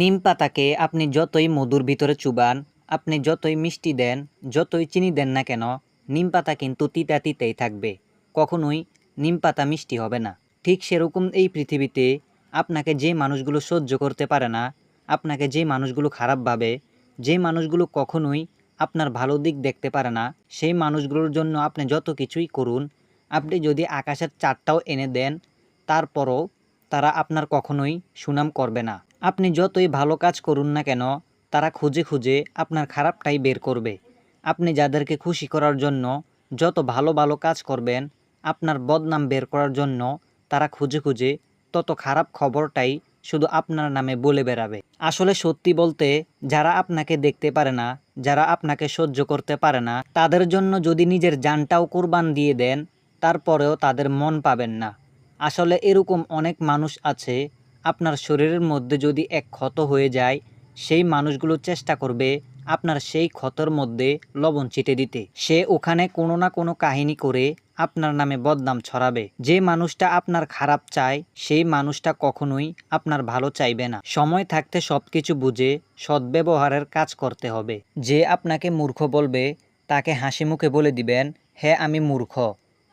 নিম পাতাকে আপনি যতই মধুর ভিতরে চুবান, আপনি যতই মিষ্টি দেন, যতই চিনি দেন না কেন, নিম পাতা কিন্তু তিতা তিতেই থাকবে। কখনোই নিম পাতা মিষ্টি হবে না। ঠিক সেরকম এই পৃথিবীতে আপনাকে যে মানুষগুলো সহ্য করতে পারে না, আপনাকে যে মানুষগুলো খারাপ ভাবে, যে মানুষগুলো কখনোই আপনার ভালো দিক দেখতে পারে না, সেই মানুষগুলোর জন্য আপনি যত কিছুই করুন, আপনি যদি আকাশের চারটাও এনে দেন, তারপরও তারা আপনার কখনোই সুনাম করবে না। আপনি যতই ভালো কাজ করুন না কেন, তারা খুঁজে খুঁজে আপনার খারাপটাই বের করবে। আপনি যাদেরকে খুশি করার জন্য যত ভালো ভালো কাজ করবেন, আপনার বদনাম বের করার জন্য তারা খুঁজে খুঁজে তত খারাপ খবরটাই শুধু আপনার নামে বলে বেড়াবে। আসলে সত্যি বলতে, যারা আপনাকে দেখতে পারে না, যারা আপনাকে সহ্য করতে পারে না, তাদের জন্য যদি নিজের জানটাও কোরবান দিয়ে দেন, তারপরেও তাদের মন পাবেন না। আসলে এরকম অনেক মানুষ আছে, আপনার শরীরের মধ্যে যদি এক ক্ষত হয়ে যায়, সেই মানুষগুলো চেষ্টা করবে আপনার সেই ক্ষতর মধ্যে লবণ ছিটে দিতে। সে ওখানে কোনো না কোনো কাহিনী করে আপনার নামে বদনাম ছড়াবে। যে মানুষটা আপনার খারাপ চায়, সেই মানুষটা কখনোই আপনার ভালো চাইবে না। সময় থাকতে সব কিছু বুঝে সদ্ব্যবহারের কাজ করতে হবে। যে আপনাকে মূর্খ বলবে, তাকে হাসি মুখে বলে দিবেন হ্যাঁ আমি মূর্খ।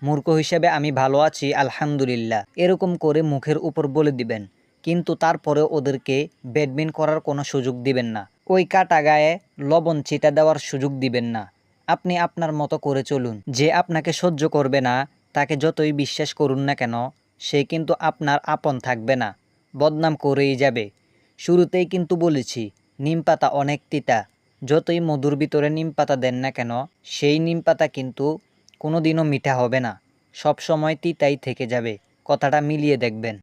মূর্খ হিসেবে আমি ভালো আছি, আলহামদুলিল্লাহ। এরকম করে মুখের উপর বলে দিবেন, কিন্তু তারপরে ওদেরকে ব্যাডমিন করার কোনো সুযোগ দিবেন না। ওই কাটা গায়ে লবণ ছিটা দেওয়ার সুযোগ দিবেন না। আপনি আপনার মতো করে চলুন। যে আপনাকে সহ্য করবে না, তাকে যতই বিশ্বাস করুন না কেন, সে কিন্তু আপনার আপন থাকবে না। বদনাম করেই যাবে। শুরুতেই কিন্তু বলেছি, নিম পাতা অনেক তিতা। যতই মধুর ভিতরে নিম পাতা দেন না কেন, সেই নিম পাতা কিন্তু কোনো দিনও মিঠা হবে না। সব সময় তিতাই থেকে যাবে। কথাটা মিলিয়ে দেখবেন।